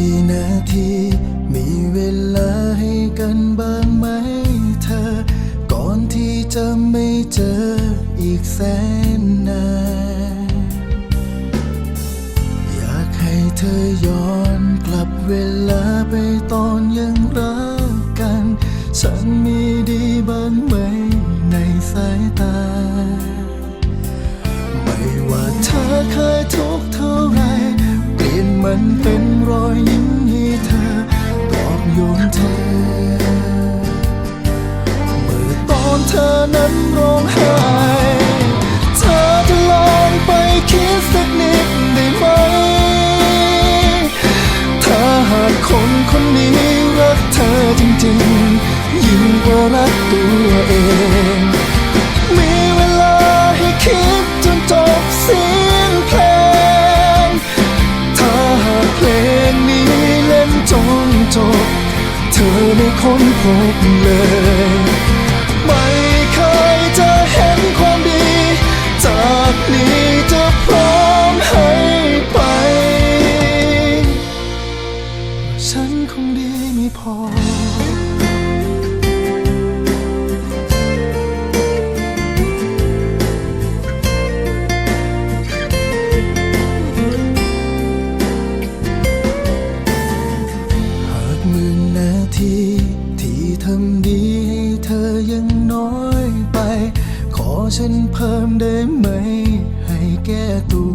ีนาที มีเวลาให้กันบ้างไหมเธอ ก่อนที่จะไม่เจออีกแสนนานอยากให้เธอย้อนกลับเวลาไปตอนยังรักกัน ฉันมีดีบ้างไหมในสายตา ไม่ว่าเธอเคย มันเป็นรอยยิ้มให้เธอปลอบโยนเธอ เมื่อตอนเธอนั้นร้องไห้เธอจะลองไปคิดสักนิดได้ไหม ถ้าหากคนคนนี้รักเธอจริงๆ ยิ่งกว่ารักตัว ไม่ค้นพบเลย ไม่เคยจะเห็นความดี จากนี้จะพร้อมให้ไป ฉันคงดีไม่พอหากมื่น ทีที่ทำดีให้เธอยังน้อยไป ขอฉันเพิ่มได้ไหม ให้แก้ตัว